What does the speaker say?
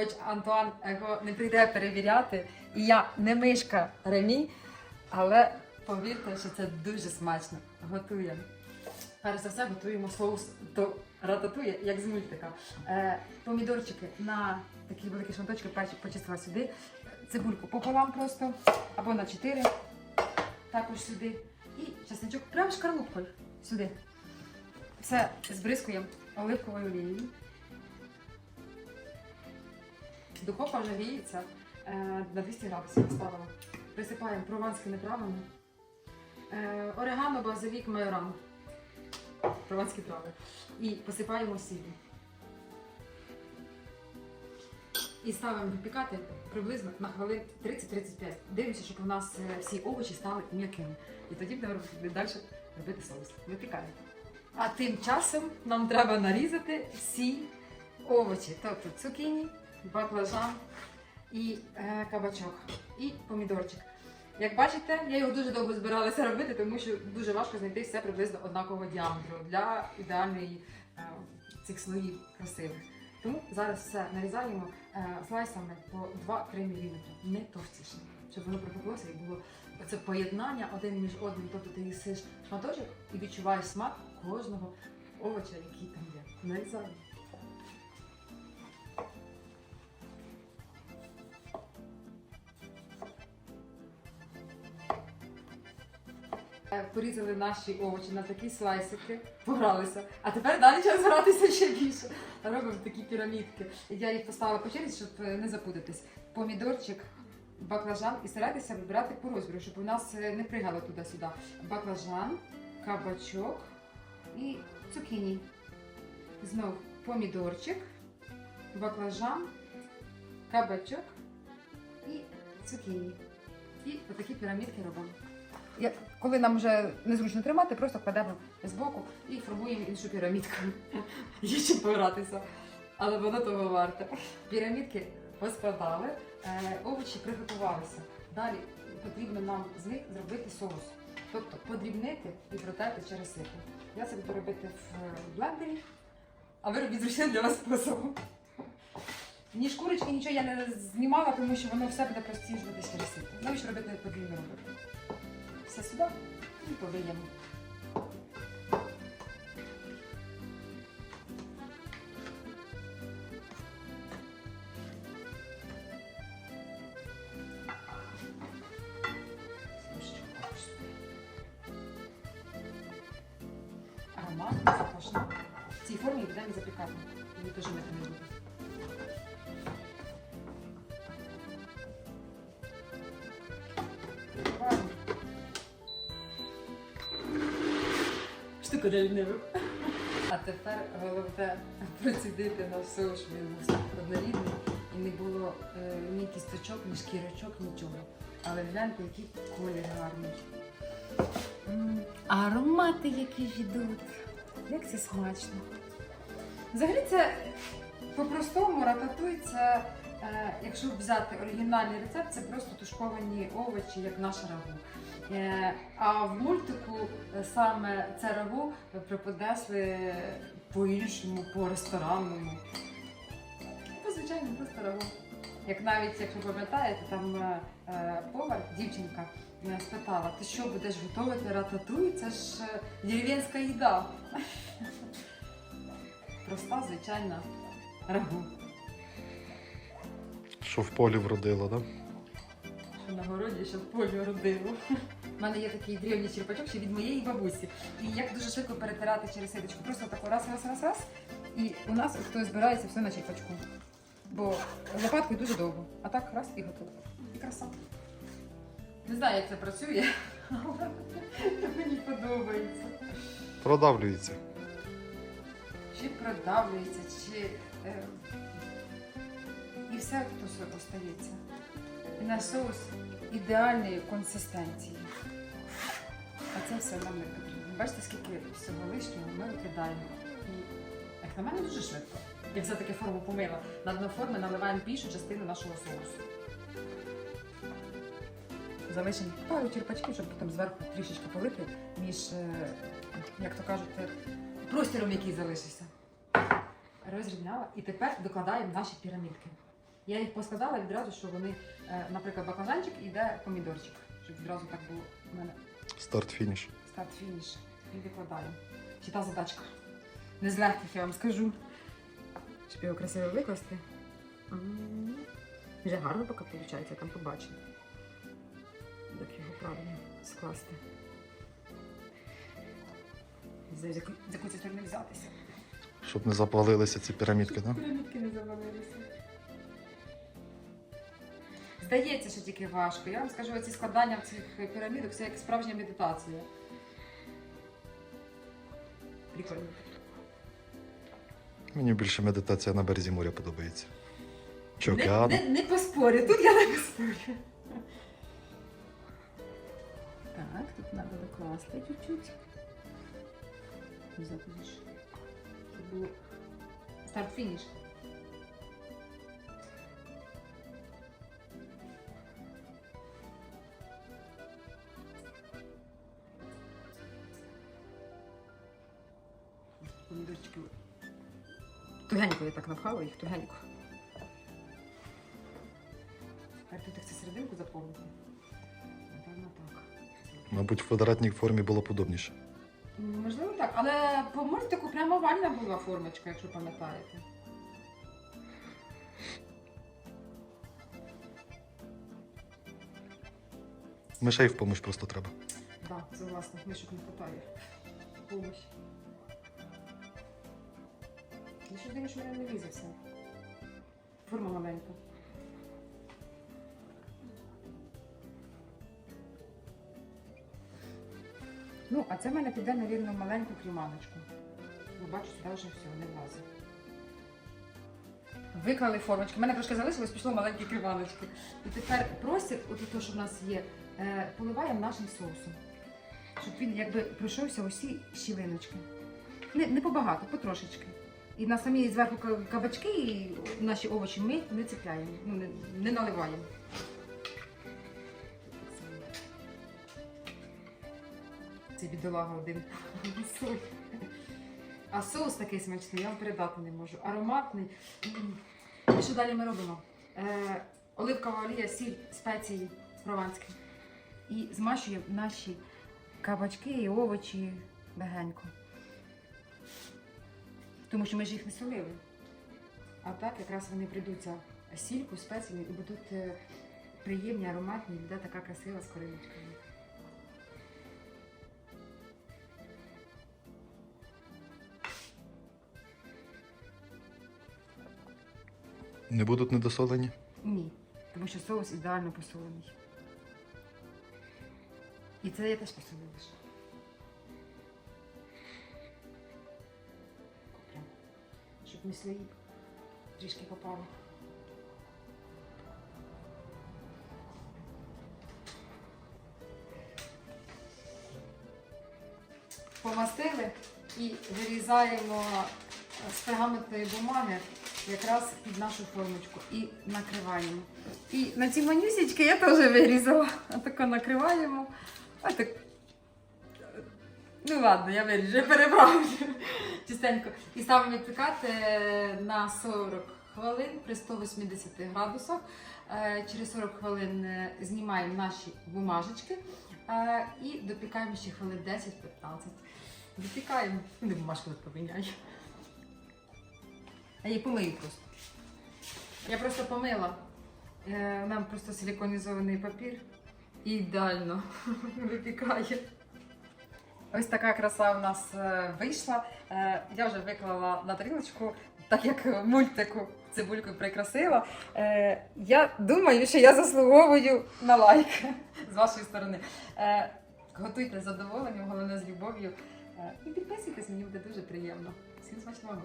хоч Антуан його не прийде перевіряти, і я не мишка Ремі, але повірте, що це дуже смачно. Готуємо. Перш за все готуємо соус до рататує, як з мультика. Е, помідорчики на такі великі шматочки перші почистила сюди. Цибульку пополам просто, або на 4, також сюди. І чесничок прямо шкарлупкою сюди. Все збризкуємо оливковою олією. Духовка вже гріється е, на 200 градусів поставила. Присипаємо прованськими травами. Е, орегано, базилік, майоран. Прованські трави. І посипаємо сіллю. І ставимо випікати приблизно на хвилин 30-35. Дивимося, щоб у нас е, всі овочі стали м'якими. І тоді будемо далі робити соус. Випікаємо. А тим часом нам треба нарізати всі овочі, тобто цукіні, баклажан і е, кабачок, і помідорчик. Як бачите, я його дуже довго збиралася робити, тому що дуже важко знайти все приблизно однакового діаметру для ідеальної е, цих слоїв красивих. Тому зараз все нарізаємо е, слайсами по 2-3 мм, не товстіше, щоб воно припеклося і було це поєднання один між одним. Тобто ти їсиш шматочок і відчуваєш смак кожного овоча, який там є. Нарізаємо. Порізали наші овочі на такі слайсики, погралися. А тепер далі час гратися ще більше. Робимо такі пірамідки. Я їх поставила по черзі, щоб е, не запутатись. Помідорчик, баклажан і старайтеся вибирати по розміру, щоб у нас е, не пригало туди-сюди. Баклажан, кабачок і цукіні. Знов помідорчик, баклажан, кабачок і цукіні. І отакі пірамідки робимо. Я, коли нам вже незручно тримати, просто кладемо збоку і формуємо іншу пірамідку. Є чим погратися. Але воно того варте. Пірамідки поскладали, е, овочі приготувалися. Далі потрібно нам з них зробити соус. Тобто подрібнити і протерти через сито. Я це буду робити в блендері, а ви робіть зручним для вас способом. Ні шкурочки, нічого я не знімала, тому що воно все буде простіжуватись через сито. Навіщо робити подвійну роботу? Все сюди і полиємо. Ароматно, запашно. В цій формі будемо запікати. Її теж мити не буде. Штука. А тепер головне процідити на все, щоб він був однорідний і не було е, ні кісточок, ні шкірочок, нічого. Але гляньте, який колір гарний. Аромати, які йдуть. Як це смачно. Взагалі це по-простому е, якщо взяти оригінальний рецепт, це просто тушковані овочі, як наше рагу. Е, а в мультику е, саме це рагу преподнесли по-іншому, по-ресторанному. По звичайно, просто рагу. Як навіть, якщо пам'ятаєте, там е, е, повар, дівчинка, е, спитала, ти що будеш готувати рататуй? Це ж е, дерев'янська їда. Проста, звичайна рагу. Що в полі вродило, да? Що на городі, що в полі родило. У мене є такий древній черпачок ще від моєї бабусі. І як дуже швидко перетирати через ситочку. Просто тако раз, раз, раз, раз. І у нас хтось збирається все на черпачку. Бо лопаткою дуже довго. А так раз і готово. І краса. Не знаю, як це працює, але мені подобається. Продавлюється. Чи продавлюється, чи. Е... І все остається. І наш соус ідеальної консистенції. А це все нам не потрібно. Бачите, скільки всього лишнього ми викидаємо. І, як на мене, дуже швидко. Я все-таки форму помила. На дно форми наливаємо більшу частину нашого соусу. Залишимо пару черпачків, щоб потім зверху трішечки полити між, е, як то кажуть, е, простіром, який залишився. Розрівняла. І тепер докладаємо наші пірамідки. Я їх поскладала відразу, що вони, е, наприклад, баклажанчик і йде помідорчик. Щоб відразу так було у мене Старт-фініш. старт-фініш. І викладаю. Чи та задачка? Не з легких, я вам скажу. Щоб його красиво викласти. М. Вже гарно поки виходить, там побачимо. Як його правильно скласти. Не знаю, з яку- сторони взятися. Щоб не запалилися ці пірамідки, так? Пірамідки не завалилися. Здається, що тільки важко. Я вам скажу, оці складання в цих пірамідок це як справжня медитація. Прикольно. Мені більше медитація на березі моря подобається. Чи Не, океану. не, не поспорю, тут я не поспорю. Так, тут треба докласти чуть-чуть. Запишеш. Щоб було старт-фініш. Тугенько я так напхала їх, тугенько. Тепер тут це серединку заповнити. Напевно, так. Мабуть, в квадратній формі було. М, Можливо, так. Але по мультику прямо овальна була формочка, якщо пам'ятаєте. Мишей в помощь просто треба. Так, да, согласна, мишок не хватає. Помощь. Що що мене не лізе. Форма маленька. Ну, а це в мене піде, навірно, маленьку кріманочку. Бо бачу, сюди вже все, не влазить. Виклали формочки. У мене трошки залишилось, пішло маленькі криваночки. І тепер простір, от те, що в нас є, е, поливаємо нашим соусом. Щоб він якби пройшовся усі щілиночки. Не, не побагато, потрошечки. І на самі зверху кабачки і наші овочі ми не цепляємо, ну, не, не наливаємо. Це бідолага один. А соус такий смачний, я вам передати не можу. Ароматний. І що далі ми робимо? Е, оливкова олія, сіль, спеції прованські. І змащуємо наші кабачки і овочі легенько. Тому що ми ж їх не солили. А так якраз вони прийдуться сільку, спеціями і будуть е, приємні, ароматні, буде така красива скориночка. Не будуть недосолені? Ні, тому що соус ідеально посолений. І це я теж посолила. Щоб не слої трішки попало. Помастили і вирізаємо з пергаментної бумаги якраз під нашу формочку і накриваємо. І на ці манюсічки я теж вирізала. Отако накриваємо. Отак. Ну ладно, я виріжу, перебрав чистенько. І ставимо відпікати на 40 хвилин при 180 градусах. Е, Через 40 хвилин е, знімаємо наші бумажечки е, і допікаємо ще хвилин 10-15. Допікаємо. Не бумажку тут поміняю. Я її помию просто. Я просто помила. Е, Нам просто силіконізований папір і ідеально випікає. Ось така краса у нас е, вийшла. Е, Я вже виклала на тарілочку, так як мультику цибулькою прикрасила. Е, Я думаю, що я заслуговую на лайк з вашої сторони. Готуйте з задоволенням, головне з любов'ю. І підписуйтесь, мені буде дуже приємно. Всім смачного!